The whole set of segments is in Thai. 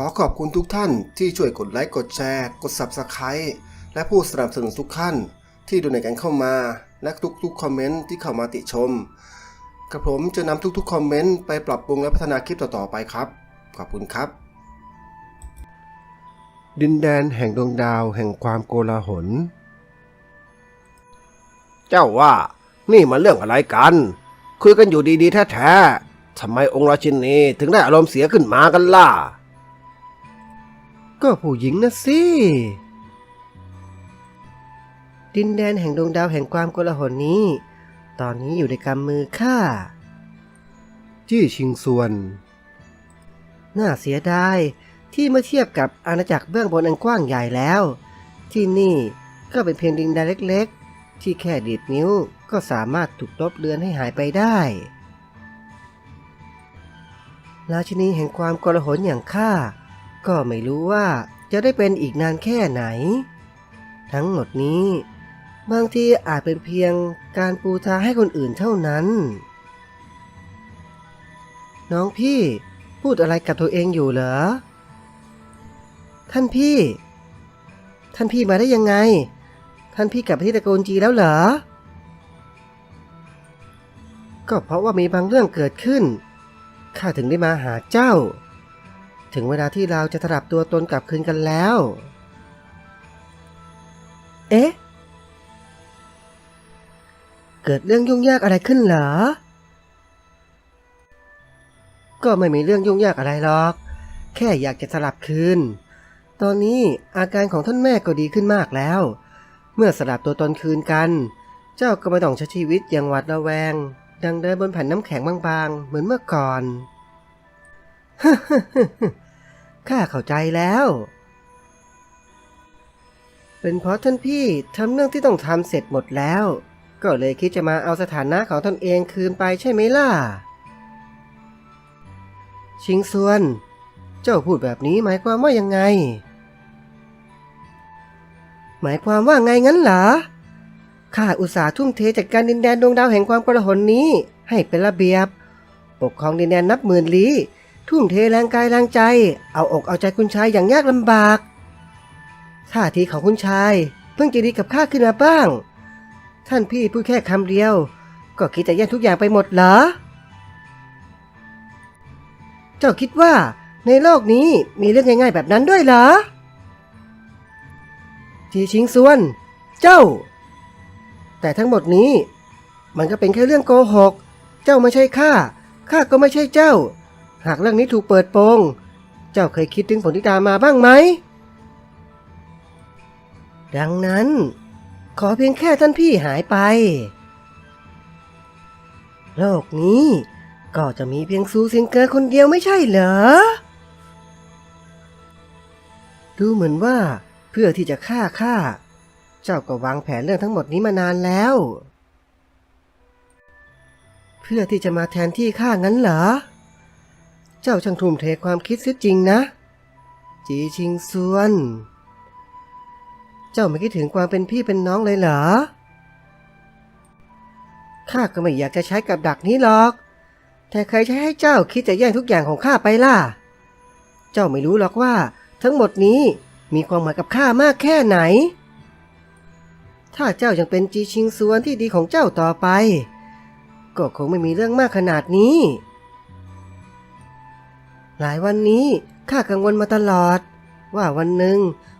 ขอขอบคุณทุกท่านที่ช่วยกดไลค์กดแชร์ กด Subscribe และผู้สนับสนุนทุกท่าน ที่ดูในกันเข้ามา และทุกๆคอมเมนต์ที่เข้ามาติชมกระผมจะนำทุกๆคอมเมนต์ไปปรับปรุงและพัฒนาคลิปต่อๆไปครับ ขอบคุณครับ ดินแดนแห่งดวงดาวแห่งความโกลาหล เจ้าว่า นี่มันเรื่องอะไรกัน คุยกันอยู่ดีๆแท้ๆทำไมองค์ราชินีถึงได้อารมณ์เสียขึ้นมากันล่ะ ก็ผู้หญิงนะสิ ดินแดนแห่งดวงดาวแห่งความโกลาหลนี้ ตอนนี้อยู่ในกำมือข้า จี้ชิงส่วน น่าเสียดายที่เมื่อเทียบกับอาณาจักรเบื้องบนอันกว้างใหญ่แล้ว ที่นี่ก็เป็นเพียงดินแดนเล็กๆ ที่แค่ดีดนิ้วก็สามารถถูกลบเลือนให้หายไปได้ ราชินีแห่งความโกลาหลอย่างข้า ก็ไม่รู้ว่าจะได้เป็นอีกนานแค่ไหน ทั้งหมดนี้ บางทีอาจเป็นเพียงการปูทางให้คนอื่นเท่านั้น น้องพี่พูดอะไรกับตัวเองอยู่เหรอ ท่านพี่ ท่านพี่มาได้ยังไง ท่านพี่กลับไปที่ตระกูลจีแล้วเหรอ ก็เพราะว่ามีบางเรื่องเกิดขึ้น ข้าถึงได้มาหาเจ้า ถึงเวลาที่เราจะสลับตัวตนกลับคืนกันแล้ว เอ๊ะ เกิดเรื่องยุ่งยากอะไรขึ้นเหรอ ก็ไม่มีเรื่องยุ่งยากอะไรหรอก แค่อยากจะสลับคืน ตอนนี้อาการของท่านแม่ก็ดีขึ้นมากแล้ว เมื่อสลับตัวตนคืนกัน เจ้าก็ไม่ต้องใช้ชีวิตอย่างหวาดระแวง ดังเดินบนแผ่นน้ำแข็งบางๆ เหมือนเมื่อก่อน ข้าเข้าใจแล้ว เป็นเพราะท่านพี่ทำเรื่องที่ต้องทำเสร็จหมดแล้ว ก็เลยคิดจะมาเอาสถานะของตนเองคืนไปใช่ไหมล่ะ ชิงซวน เจ้าพูดแบบนี้หมายความว่ายังไง หมายความว่าไงงั้นเหรอข้าอุตส่าห์ทุ่มเทจัดการดินแดนดวงดาวแห่งความกระหนนี้ ให้เป็นระเบียบ ปกครองดินแดนนับหมื่นลี้ ทุ่มเทแรงกายแรงใจ เอาอกเอาใจคุณชายอย่างยากลำบากท่าทีของคุณชาย เพิ่งจะดีกับข้าขึ้นมาบ้าง ท่านพี่พูดแค่คำเดียว ก็คิดจะแย่งทุกอย่างไปหมดเหรอ เจ้าคิดว่าในโลกนี้มีเรื่องง่ายๆแบบนั้นด้วยเหรอจีชิงซวน เจ้า แต่ทั้งหมดนี้ มันก็เป็นแค่เรื่องโกหก เจ้าไม่ใช่ข้าข้าก็ไม่ใช่เจ้า หากเรื่องนี้ถูกเปิดโปง เจ้าเคยคิดถึงผลที่ตามมาบ้างไหม ดังนั้น ขอเพียงแค่ท่านพี่หายไป โลกนี้ก็จะมีเพียงซูซิงเกอร์คนเดียวไม่ใช่เหรอ ดูเหมือนว่าเพื่อที่จะฆ่าข้าเจ้าก็วางแผนเรื่องทั้งหมดนี้มานานแล้ว เพื่อที่จะมาแทนที่ข้างั้นเหรอ เจ้าช่างทุ่มเทความคิดเสียจริงนะ จีชิงซวน เจ้าไม่คิดถึงความเป็นพี่เป็นน้องเลยเหรอ ข้าก็ไม่อยากจะใช้กับดักนี้หรอก แต่ใครใช้ให้เจ้าคิดจะแย่งทุกอย่างของข้าไปล่ะ เจ้าไม่รู้หรอกว่า ทั้งหมดนี้มีความหมายกับข้ามากแค่ไหน ถ้าเจ้ายังเป็นจีชิงซวนที่ดีของเจ้าต่อไป ก็คงไม่มีเรื่องมากขนาดนี้ หลายวันนี้ข้ากังวลมาตลอด ว่าวันหนึ่ง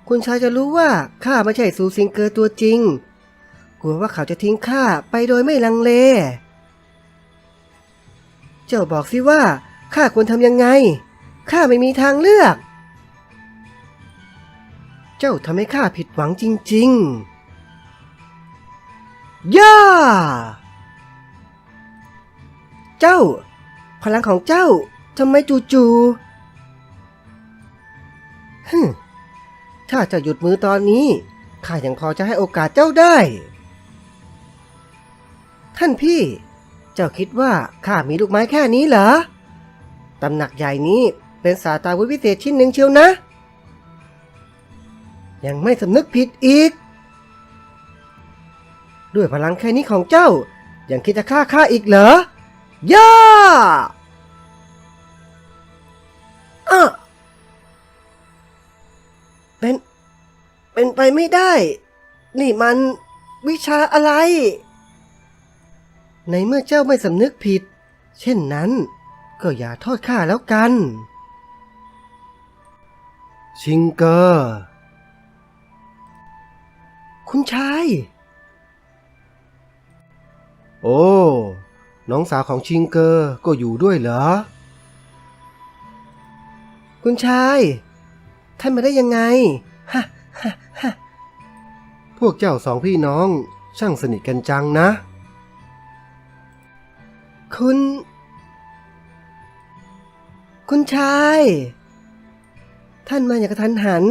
คุณชายจะรู้ว่าข้าไม่ใช่ซูซิงเกอร์ตัวจริง กลัวว่าเขาจะทิ้งข้าไปโดยไม่ลังเล เจ้าบอกสิว่าข้าควรทำยังไง ข้าไม่มีทางเลือก เจ้าทำให้ข้าผิดหวังจริง ๆ ย่า เจ้า พลังของเจ้า ทำไมจู่ๆฮึถ้าจะหยุดมือตอนนี้ ข้ายังพอจะให้โอกาสเจ้าได้ ท่านพี่ เจ้าคิดว่าข้ามีลูกไม้แค่นี้เหรอ ตำหนักใหญ่นี้เป็นสาตาวุธวิเศษชิ้นหนึ่งเชียวนะ ยังไม่สำนึกผิดอีก ด้วยพลังแค่นี้ของเจ้า ยังคิดจะฆ่าข้าอีกเหรอย่า เออเป็น เป็นไปไม่ได้ นี่มันวิชาอะไร ในเมื่อเจ้าไม่สำนึกผิด เช่นนั้น ก็อย่าโทษข้าแล้วกัน ชิงเกอร์คุณชาย โอ้ น้องสาวของชิงเกอร์ก็อยู่ด้วยเหรอ คุณชาย ท่านมาได้ยังไงฮะฮะฮะพวกเจ้าสองพี่น้องช่างสนิทกันจังนะ คุณ คุณชาย ท่านมาอย่างกระทันหัน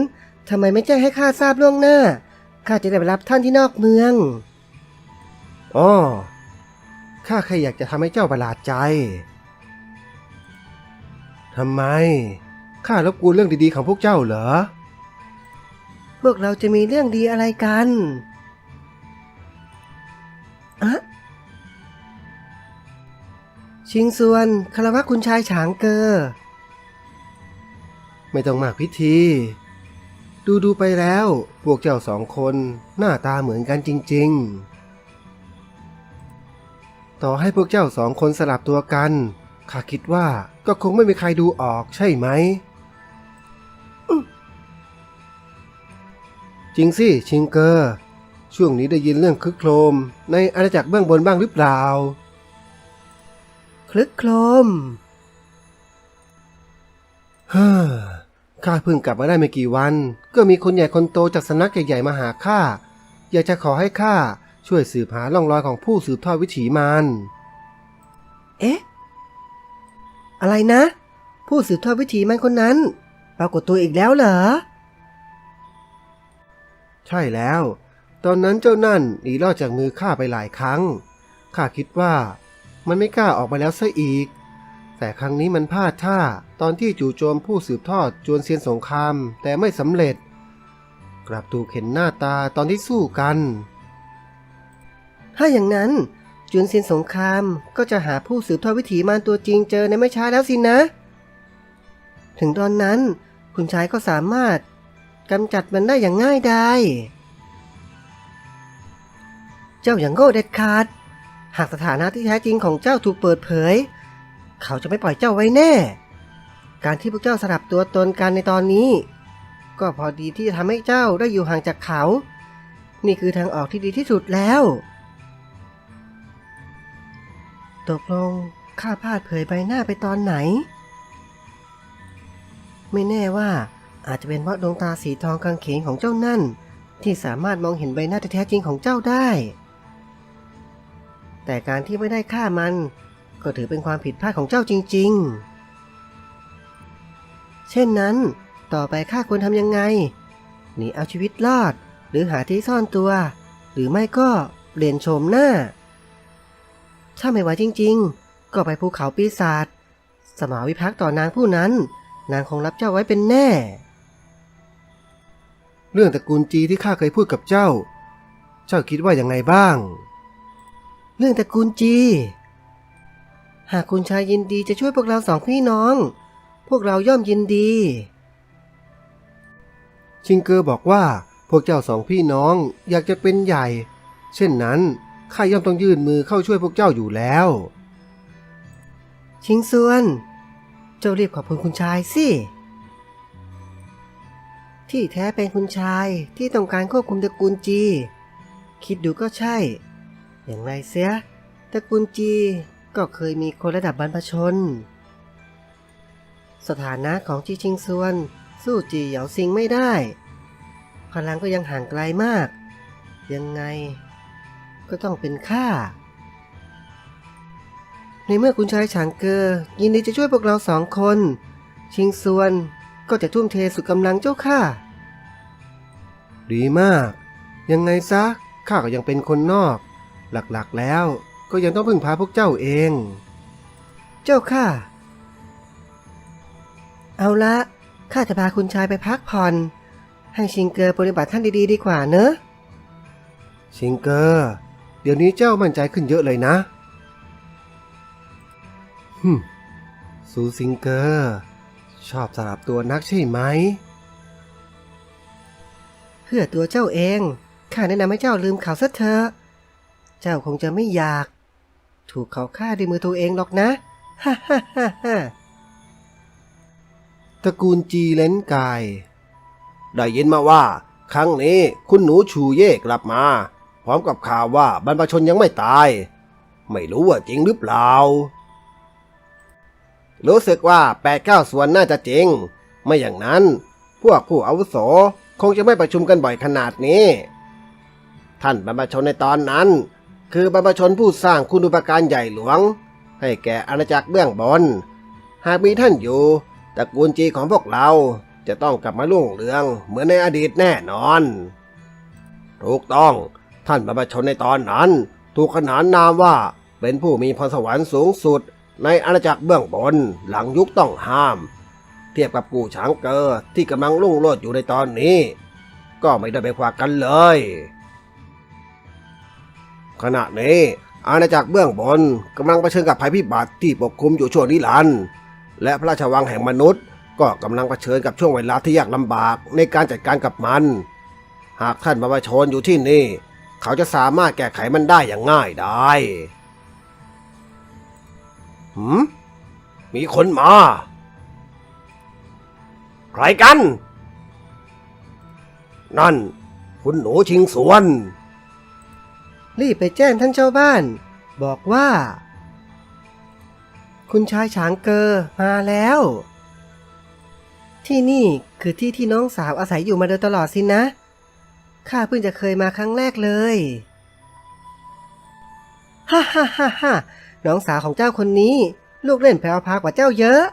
ทำไมไม่แจ้งให้ข้าทราบล่วงหน้าข้าจะได้ไปรับท่านที่นอกเมืองอ๋อข้าแค่อยากจะทำให้เจ้าประหลาดใจทำไม ข้ารบกวนเรื่องดีๆของพวกเจ้าเหรอ พวกเราจะมีเรื่องดีอะไรกันอะชิงซวนคารวะคุณชายฉางเกอ ไม่ต้องมากพิธี ดูดูๆไปแล้ว พวกเจ้าสองคนหน้าตาเหมือนกันจริง ๆ ต่อให้พวกเจ้าสองคนสลับตัวกันข้าคิดว่าก็คงไม่มีใครดูออกใช่ไหม จริงสิชิงเกอร์ช่วงนี้ได้ยินเรื่องคึกโครม ในอาณาจักรเบื้องบนบ้างหรือเปล่า คลึกโครมเฮ้อข้าเพิ่งกลับมาได้ไม่กี่วัน ก็มีคนใหญ่คนโตจากสนักใหญ่ๆมาหาข้าอยากจะขอให้ข้าช่วยสืบหาร่องรอยของผู้สืบทอดวิถีมารเอ๊ะ อะไรนะ ผู้สืบทอดวิถีมันคนนั้น ปรากฏตัวอีกแล้วเหรอ ใช่แล้ว ตอนนั้นเจ้านั่นหนีรอดจากมือข้าไปหลายครั้ง ข้าคิดว่ามันไม่กล้าออกมาแล้วซะอีก แต่ครั้งนี้มันพลาดท่าตอนที่จู่โจมผู้สืบทอดจวนเซียนสงครามแต่ไม่สำเร็จ กลับถูกเห็นหน้าตาตอนที่สู้กัน ถ้าอย่างนั้นจุนเซียนสงครามก็จะหาผู้สืบทอดวิถีมารตัวจริงเจอในไม่ช้าแล้วสินะ ถึงตอนนั้นคุณชายก็สามารถ กำจัดมันได้อย่างง่ายดายเจ้าอย่างโง่เด็ดขาด หากสถานะที่แท้จริงของเจ้าถูกเปิดเผย เขาจะไม่ปล่อยเจ้าไว้แน่ การที่พวกเจ้าสลับตัวตนกันในตอนนี้ ก็พอดีที่จะทำให้เจ้าได้อยู่ห่างจากเขา นี่คือทางออกที่ดีที่สุดแล้วตกลงข้าพลาดเผยใบหน้าไปตอนไหน ไม่แน่ว่า อาจจะเป็นเพราะดวงตาสีทองกางเขนของเจ้านั่น ที่สามารถมองเห็นใบหน้าแท้จริงของเจ้าได้ แต่การที่ไม่ได้ฆ่ามัน ก็ถือเป็นความผิดพลาดของเจ้าจริง ๆ เช่นนั้น ต่อไปข้าควรทำยังไงหนีเอาชีวิตรอด หรือหาที่ซ่อนตัว หรือไม่ก็เปลี่ยนโฉมหน้า ถ้าไม่ไหวจริง ๆ ก็ไปภูเขาปีศาจสมาวิภักษ์ต่อนางผู้นั้น นางคงรับเจ้าไว้เป็นแน่ เรื่องตระกูลจีที่ข้าเคยพูดกับเจ้า เจ้าคิดว่าอย่างไงบ้าง เรื่องตระกูลจี หากคุณชายยินดีจะช่วยพวกเราสองพี่น้อง พวกเราย่อมยินดี ชิงเกอร์บอกว่าพวกเจ้าสองพี่น้องอยากจะเป็นใหญ่ เช่นนั้นข้าย่อมต้องยื่นมือเข้าช่วยพวกเจ้าอยู่แล้ว ชิงซวน เจ้ารีบขอบคุณคุณชายสิ ที่แท้เป็นคุณชายที่ต้องการควบคุมตระกูลจี คิดดูก็ใช่ อย่างไรเสียตระกูลจีก็เคยมีคนระดับบรรพชน สถานะของจีชิงซวน สู้จีเหยาซิงไม่ได้ พลังก็ยังห่างไกลมาก ยังไงก็ต้องเป็นข้าในเมื่อคุณชายฉางเกอยินดีจะช่วยพวกเราสองคน ชิงซวน ก็จะทุ่มเทสุดกำลังเจ้าค่ะ ดีมาก ยังไงซะข้าก็ยังเป็นคนนอก หลักๆแล้วก็ยังต้องพึ่งพาพวกเจ้าเอง เจ้าค่ะ เอาละข้าจะพาคุณชายไปพักผ่อน ให้ชิงเกอร์ปฏิบัติท่านดีๆ ดีกว่าเนอะชิงเกอร์เดี๋ยวนี้เจ้ามั่นใจขึ้นเยอะเลยนะฮึมซูซิงเกอร์ ชอบสลับตัวนักใช่ไหม เพื่อตัวเจ้าเอง ข้าแนะนำให้เจ้าลืมเขาซะเถอะ เจ้าคงจะไม่อยาก ถูกเขาฆ่าด้วยมือตัวเองหรอกนะฮ่าฮ่าฮ่าฮ่าตระกูลจีเลนกาย ได้ยินมาว่า ครั้งนี้คุณหนูชูเย่กลับมา พร้อมกับข่าวว่าบรรพชนยังไม่ตาย ไม่รู้ว่าจริงหรือเปล่า รู้สึกว่าแปดเก้าส่วนน่าจะจริง ไม่อย่างนั้น พวกผู้อาวุโสคงจะไม่ประชุมกันบ่อยขนาดนี้ ท่านบรรพชนในตอนนั้น คือบรรพชนผู้สร้างคุณูปการใหญ่หลวง ให้แก่อาณาจักรเบื้องบน หากมีท่านอยู่ตระกูลจีของพวกเราจะต้องกลับมารุ่งเรืองเหมือนในอดีตแน่นอน ถูกต้องท่านบรรพชนในตอนนั้น ถูกขนานนามว่าเป็นผู้มีพรสวรรค์สูงสุด ในอาณาจักรเบื้องบนหลังยุคต้องห้าม เทียบกับกูช้างเกอที่กำลังรุ่งโรจน์อยู่ในตอนนี้ ก็ไม่ได้ไปกว่ากันเลย ขณะนี้อาณาจักรเบื้องบนกำลังเผชิญกับภัยพิบัติที่ปกคลุมอยู่ชั่วนิรันดร์และพระราชวังแห่งมนุษย์ ก็กำลังเผชิญกับช่วงเวลาที่ยากลำบากในการจัดการกับมัน หากท่านบรรพชนอยู่ที่นี่ เขาจะสามารถแก้ไขมันได้อย่างง่ายได้ หืมมีคนมา ใครกัน นั่น คุณหนูชิงสวน รีบไปแจ้งท่านเจ้าบ้าน บอกว่า คุณชายฉางเกอมาแล้ว ที่นี่คือที่ที่น้องสาวอาศัยอยู่มาโดยตลอดสินะ ข้าเพิ่งจะเคยมาครั้งแรกเลย ฮ่าฮ่าฮ่าฮ่า น้องสาวของเจ้าคนนี้ ลูกเล่นแพรวพากว่าเจ้าเยอะ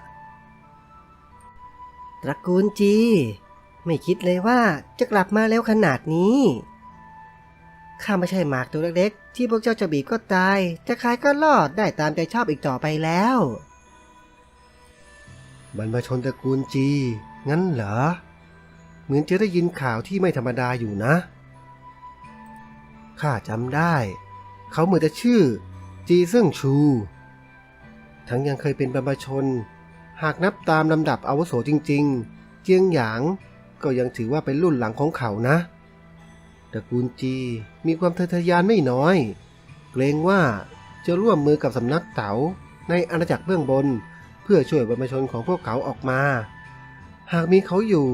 ตระกูลจี ไม่คิดเลยว่าจะกลับมาแล้วขนาดนี้ข้าไม่ใช่หมากตัวเล็กๆ ที่พวกเจ้าจะบีบก็ตาย จะขายก็รอดได้ตามใจชอบอีกต่อไปแล้วบรรพชนตระกูลจี งั้นเหรอ เหมือนจะได้ยินข่าวที่ไม่ธรรมดาอยู่นะ ข้าจำได้ เขาเหมือนจะชื่อ จีเซิ่งชู ทั้งยังเคยเป็นบรรพชน หากนับตามลำดับอาวุโสจริง ๆ เจียงหยางก็ยังถือว่าเป็นรุ่นหลังของเขานะตระกูลจีมีความทะทะยานไม่น้อย เกรงว่าจะร่วมมือกับสำนักเต๋าในอาณาจักรเบื้องบน เพื่อช่วยบรรพชนของพวกเขาออกมา หากมีเขาอยู่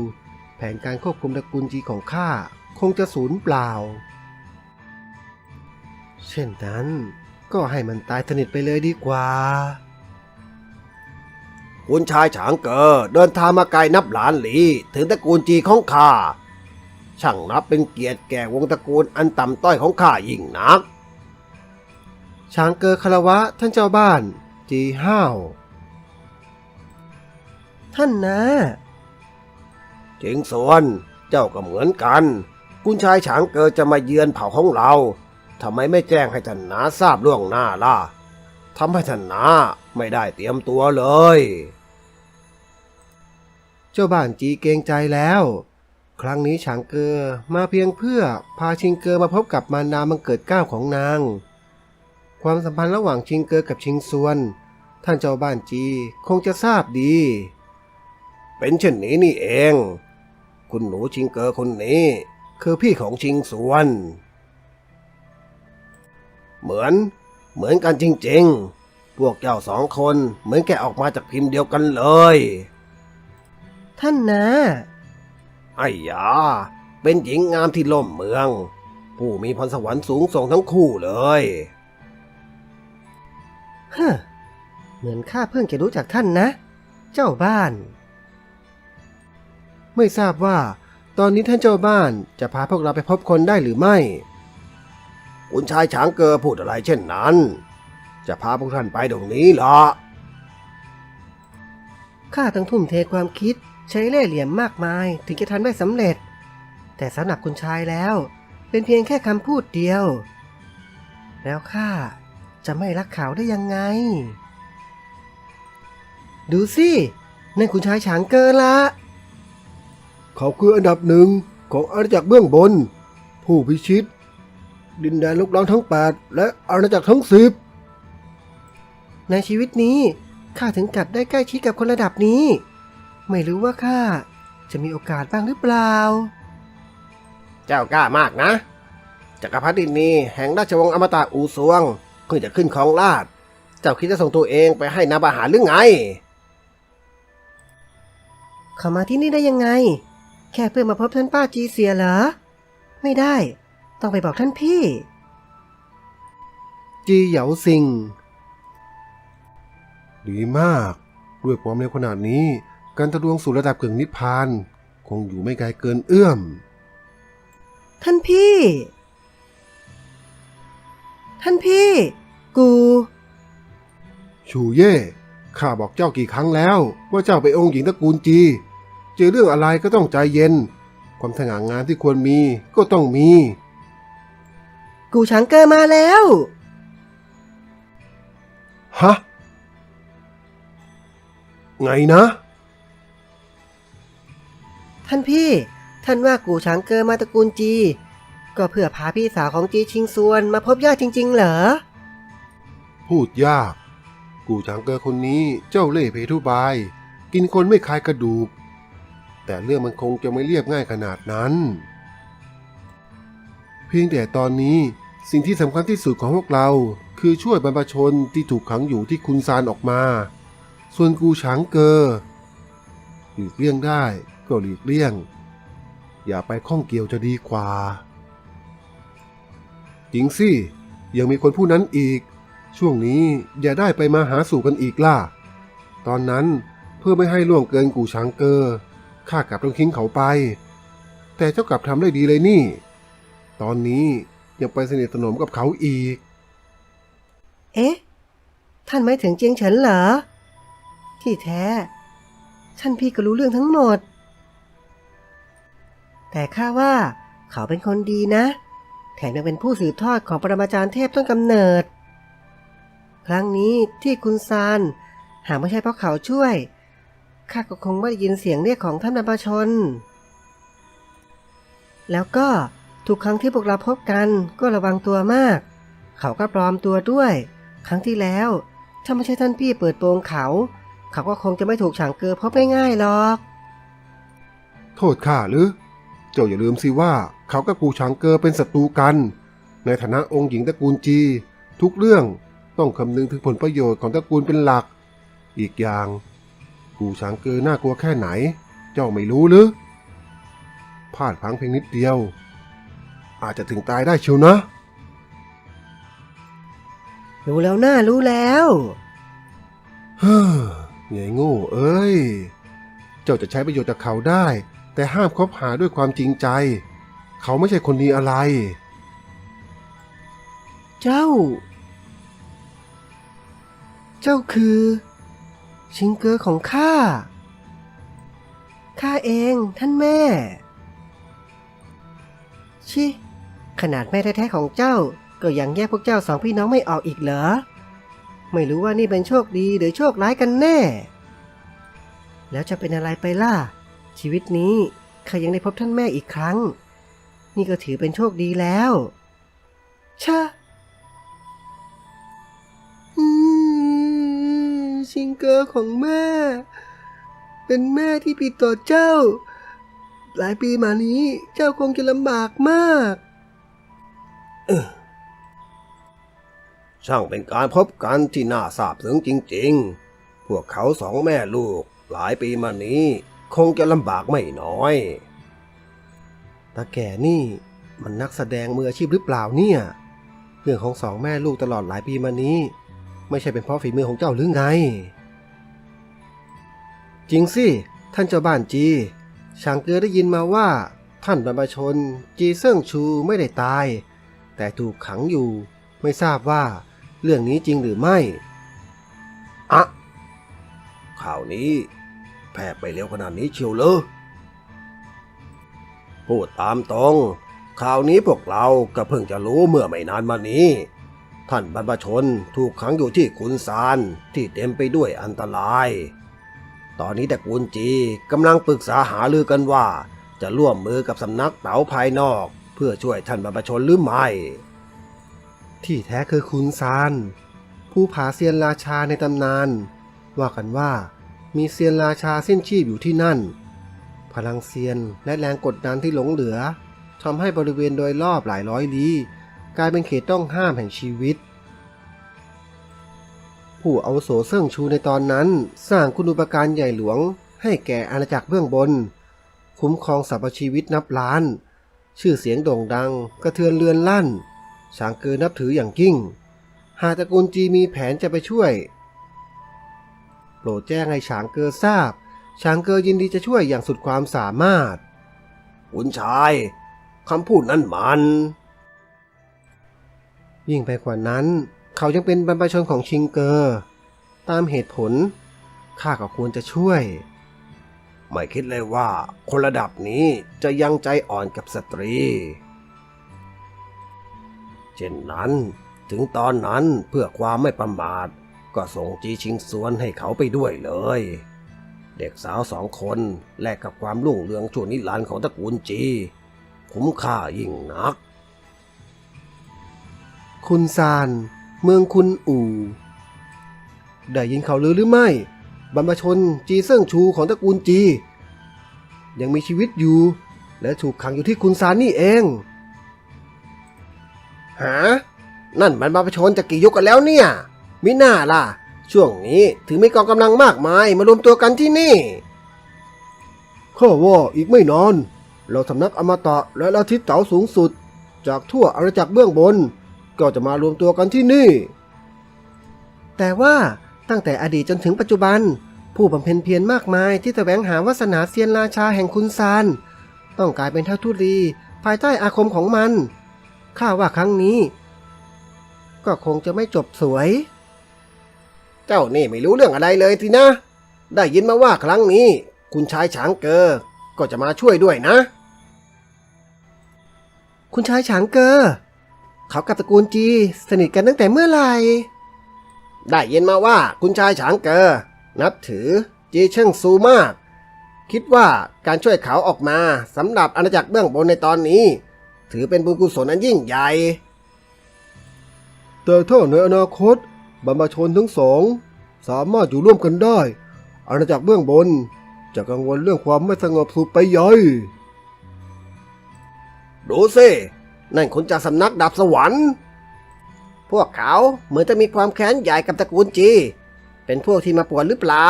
แผนการควบคุมตระกูลจีของข้าคงจะสูญเปล่า เช่นนั้น ก็ให้มันตายสนิทไปเลยดีกว่า คุณชายฉางเกอเดินทางมาไกลนับหลานหลี ถึงตระกูลจีของข้า ช่างนับเป็นเกียรติแก่วงตระกูลอันต่ำต้อยของข้ายิ่งนัก ช้างเกอคารวะท่านเจ้าบ้าน จีห้าว ท่านนะจริงส่วนเจ้าก็เหมือนกัน คุณชายฉางเกิดจะมาเยือนเผ่าของเรา ทำไมไม่แจ้งให้ท่านนาทราบล่วงหน้าล่ะทำให้ท่านนาไม่ได้เตรียมตัวเลย เจ้าบ้านจีเกรงใจแล้ว ครั้งนี้ฉางเกอมาเพียงเพื่อพาชิงเกอมาพบกับมารดามังเกิดเก้าของนาง ความสัมพันธ์ระหว่างชิงเกอกับชิงซวน ท่านเจ้าบ้านจีคงจะทราบดี เป็นเช่นนี้นี่เอง คุณหนูชิงเกอคนนี้ คือพี่ของชิงสวน เหมือน เหมือนกันจริงๆ พวกเจ้าสองคนเหมือนแกออกมาจากพิมพ์เดียวกันเลย ท่านนะ ไอ้ยา เป็นหญิงงามที่ล่มเมือง ผู้มีพรสวรรค์สูงส่งทั้งคู่เลยฮะเหมือนข้าเพิ่งจะรู้จักท่านนะ เจ้าบ้าน ไม่ทราบว่า ตอนนี้ท่านเจ้าบ้านจะพาพวกเราไปพบคนได้หรือไม่ คุณชายช้างเกอพูดอะไรเช่นนั้น จะพาพวกท่านไปตรงนี้เหรอ ข้าต้องทุ่มเทความคิดใช้เล่ห์เหลี่ยมมากมายถึงจะทำได้สำเร็จ แต่สำหรับคุณชายแล้ว เป็นเพียงแค่คำพูดเดียว แล้วข้าจะไม่รักเขาได้ยังไง ดูสินั่นคุณชายฉางเกอละ เขาคืออันดับหนึ่งของอาณาจักรเบื้องบน ผู้พิชิต ดินแดนลุกล้างทั้ง 8 และอาณาจักรทั้งสิบในชีวิตนี้ข้าถึงกับได้ใกล้ชิดกับคนระดับนี้ ไม่รู้ว่าข้าจะมีโอกาสบ้างหรือเปล่า เจ้ากล้ามากนะ จักรพรรดินีแห่งราชวงศ์อมตะอูซวงเพิ่งจะขึ้นครองราชย์เจ้าคิดจะส่งตัวเองไปให้นาบาหารหรือไงเข้ามาที่นี่ได้ยังไง แค่เพื่อมาพบท่านป้าจีเสียเหรอ ไม่ได้ ต้องไปบอกท่านพี่ จีเหยาซิง ดีมาก ด้วยความเร็วขนาดนี้ การทะลวงสู่ระดับกึ่งนิพพาน คงอยู่ไม่ไกลเกินเอื้อม ท่านพี่ ท่านพี่ กู ชูเย่ ข้าบอกเจ้ากี่ครั้งแล้ว ว่าเจ้าเป็นองค์หญิงตระกูลจี เจอเรื่องอะไรก็ต้องใจเย็น ความสง่างามที่ควรมีก็ต้องมี กูช้างเกอร์มาแล้ว ฮะ ไงนะ ท่านพี่ ท่านว่ากูช้างเกอร์มาตระกูลจี ก็เพื่อพาพี่สาวของจีชิงซวนมาพบญาติจริง ๆ เหรอ พูดยาก กูจางเกอร์คนนี้เจ้าเล่ห์เพทุบาย กินคนไม่คายกระดูก แต่เรื่องมันคงจะไม่เรียบง่ายขนาดนั้น เพียงแต่ตอนนี้สิ่งที่สำคัญที่สุดของพวกเรา คือช่วยบรรพชนที่ถูกขังอยู่ที่คุณซานออกมา ส่วนกูฉางเกอร์หลีกเลี่ยงได้ก็หลีกเลี่ยง อย่าไปข้องเกี่ยวจะดีกว่าจริงสิ ยังมีคนผู้นั้นอีก ช่วงนี้อย่าได้ไปมาหาสู่กันอีกล่ะ ตอนนั้นเพื่อไม่ให้ล่วงเกินกูช้างเกอร์ข้ากลับต้องทิ้งเขาไป แต่เจ้ากลับทำได้ดีเลยนี่ ตอนนี้ยังไปสนิทสนมกับเขาอีก เอ๊ะ ท่านไม่ถึงเจียงเฉินเหรอ ที่แท้ ท่านพี่ก็รู้เรื่องทั้งหมด แต่ข้าว่าเขาเป็นคนดีนะ แถมยังเป็นผู้สืบทอดของปรมาจารย์เทพต้นกำเนิด ครั้งนี้ที่คุณซานหากไม่ใช่เพราะเขาช่วย ข้าก็คงไม่ได้ยินเสียงเรียกของท่านบรรพชน แล้วก็ ทุกครั้งที่พวกเราพบกันก็ระวังตัวมาก เขาก็ปลอมตัวด้วย ครั้งที่แล้ว ถ้าไม่ใช่ท่านพี่เปิดโปงเขา เขาก็คงจะไม่ถูกฉางเกอพบง่ายๆหรอก โทษข้าหรือ เจ้าอย่าลืมสิว่าเขากับกูช้างเกอเป็นศัตรูกัน ในฐานะองค์หญิงตระกูลจี ทุกเรื่องต้องคำนึงถึงผลประโยชน์ของตระกูลเป็นหลัก อีกอย่าง กูช้างเกอน่ากลัวแค่ไหน เจ้าไม่รู้หรือพลาดพังเพียงนิดเดียว อาจจะถึงตายได้เชียวนะ รู้แล้วหน้ารู้แล้วเฮ้อใหญ่โง่เอ้ย เจ้าจะใช้ประโยชน์จากเขาได้ แต่ห้ามคบหาด้วยความจริงใจ เขาไม่ใช่คนดีอะไร เจ้า เจ้าคือ ชิงเกอร์ของข้า ข้าเองท่านแม่ ชิ ขนาดแม่แท้ๆของเจ้า ก็ยังแยกพวกเจ้าสองพี่น้องไม่ออกอีกเหรอ ไม่รู้ว่านี่เป็นโชคดีหรือโชคร้ายกันแน่ แล้วจะเป็นอะไรไปล่ะ ชีวิตนี้ข้ายังได้พบท่านแม่อีกครั้ง นี่ก็ถือเป็นโชคดีแล้วชะอืมชิงเกอร์ของแม่ เป็นแม่ที่ผิดต่อเจ้า หลายปีมานี้เจ้าคงจะลำบากมาก ช่างเป็นการพบกันที่น่าซาบซึ้งจริง ๆ พวกเขาสองแม่ลูกหลายปีมานี้ คงจะลำบากไม่น้อย ตาแก่นี่มันนักแสดงมืออาชีพหรือเปล่าเนี่ย เรื่องของสองแม่ลูกตลอดหลายปีมานี้ ไม่ใช่เป็นเพราะฝีมือของเจ้าหรือไง จริงสิ ท่านเจ้าบ้านจีช่างเกือได้ยินมาว่า ท่านบรรพชน จีเซิ่งชูไม่ได้ตาย แต่ถูกขังอยู่ ไม่ทราบว่าเรื่องนี้จริงหรือไม่ อะข่าวนี้ แพร่ไปเร็วขนาดนี้เชียวเลยพูดตามตรงข่าวนี้พวกเราก็เพิ่งจะรู้เมื่อไม่นานมานี้ ท่านบรรพชนถูกขังอยู่ที่ขุนซานที่เต็มไปด้วยอันตราย ตอนนี้แต่กุนจีกำลังปรึกษาหารือกันว่า จะร่วมมือกับสำนักเต๋าภายนอก พื่อช่วยท่านบรรพชนหรือไม่ ที่แท้คือคุณซาน ผู้ผาเซียนราชาในตำนาน ว่ากันว่ามีเซียนราชาสิ้นชีพอยู่ที่นั่น พลังเซียนและแรงกดดันที่หลงเหลือทำให้บริเวณโดยรอบหลายร้อยลี้กลายเป็นเขตต้องห้ามแห่งชีวิต ผู้เอาโสเซิ่งชูในตอนนั้น สร้างคุณูปการใหญ่หลวง ให้แก่อาณาจักรเบื้องบน คุ้มครองสรรพชีวิตนับล้าน ชื่อเสียงโด่งดัง กระเทือนเรือนลั่นช้างเกอนับถืออย่างยิ่ง หากตระกูลจีมีแผนจะไปช่วย โปรดแจ้งให้ฉางเกอทราบ ฉางเกอยินดีจะช่วยอย่างสุดความสามารถขุนชายคำพูดนั้นมัน ยิ่งไปกว่านั้น เขายังเป็นบรรพชนของชิงเกอร์ตามเหตุผล ข้าก็ควรจะช่วย ไม่คิดเลยว่าคนระดับนี้จะยังใจอ่อนกับสตรี เช่นนั้นถึงตอนนั้นเพื่อความไม่ประมาท ก็ส่งจีชิงสวนให้เขาไปด้วยเลย เด็กสาวสองคนแลกกับความรุ่งเรืองชั่วนิรันดร์ของตระกูลจี คุ้มค่ายิ่งนัก คุณซาน เมืองคุณอู่ ได้ยินเขาวลือหรือไม่ บรรพชนจีเซิ่งชูของตระกูลจี ยังมีชีวิตอยู่ และถูกขังอยู่ที่คุณซานนี่เองหานั่นมันบรรพชนจะกี่ยุคกันแล้วเนี่ย มิน่าล่ะ ช่วงนี้ถึงมีกองกำลังมากมายมารวมตัวกันที่นี่ข้าว่าอีกไม่นานเราสำนักอมตะและลัทธิเต๋าสูงสุด จากทั่วอาณาจักรเบื้องบน ก็จะมารวมตัวกันที่นี่ แต่ว่า ตั้งแต่อดีตจนถึงปัจจุบัน ผู้บำเพ็ญเพียรมากมายที่แสวงหาวาสนาเซียนราชาแห่งคุณซานต้องกลายเป็นเท่าทุลีภายใต้อาคมของมันข้าว่าครั้งนี้ ก็คงจะไม่จบสวย เจ้านี่ไม่รู้เรื่องอะไรเลยทีนะ ได้ยินมาว่าครั้งนี้ คุณชายฉางเกอก็จะมาช่วยด้วยนะ คุณชายฉางเกอเขากับตระกูลจี สนิทกันตั้งแต่เมื่อไหร่ ได้ยินมาว่าคุณชายฉางเกอ นับถือจีเชิงซูมาก คิดว่าการช่วยเขาออกมาสำหรับอาณาจักรเบื้องบนในตอนนี้ ถือเป็นบุญกุศลอันยิ่งใหญ่ แต่ถ้าในอนาคตบรรพชนทั้งสอง สามารถอยู่ร่วมกันได้ อาณาจักรเบื้องบน จะกังวลเรื่องความไม่สงบสุขไปใหญ่ดูสินั่นคนจากสำนักดับสวรรค์ พวกเขาเหมือนจะมีความแค้นใหญ่กับตระกูลจี เป็นพวกที่มาป่วนหรือเปล่า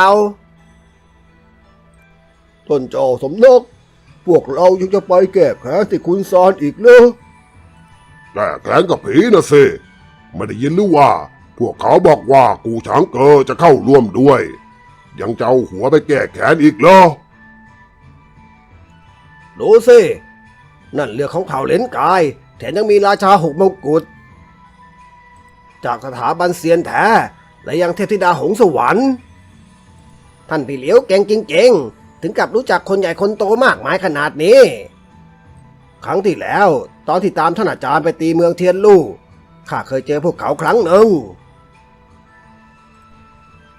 ท่านเจ้าสำนักพวกเรายังจะไปแก้แค้นที่คุณซานอีกเหรอแต่แค้นกับผีนะสิไม่ได้ยินหรือว่า พวกเขาบอกว่ากูช้างเกอจะเข้าร่วมด้วย ยังจะเอาหัวไปแก้แค้นอีกเหรอดูสิ นั่นเรือของเผ่าเลนกาย แถมยังมีราชาหกมงกุฎ จากสถาบันเซียนแท้และยังเทพธิดาหงสวรรค์ ท่านพี่เหลียวเก่งจริงๆ ถึงกับรู้จักคนใหญ่คนโตมากมายขนาดนี้ ครั้งที่แล้ว ตอนที่ตามท่านอาจารย์ไปตีเมืองเทียนลู่ข้าเคยเจอพวกเขาครั้งหนึ่ง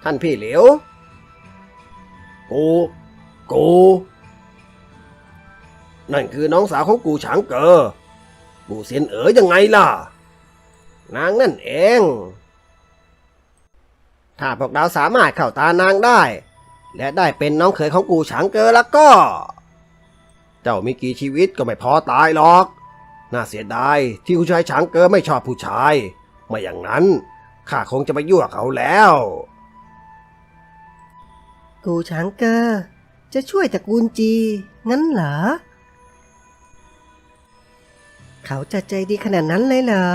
ท่านพี่เหลียวกูกูนั่นคือน้องสาวของกูฉางเกอกูเซียนเอ๋อยังไงล่ะ นางนั่นเอง ถ้าพวกเราสามารถเข้าตานางได้ และได้เป็นน้องเขยของกูฉางเกอแล้วก็ เจ้ามีกี่ชีวิตก็ไม่พอตายหรอก น่าเสียดายที่คุณชายฉางเกอไม่ชอบผู้ชาย ไม่อย่างนั้นข้าคงจะไปยั่วเขาแล้ว กูช้างเกอร์จะช่วยตระกูลจี งั้นเหรอ เขาจะใจดีขนาดนั้นเลยเหรอ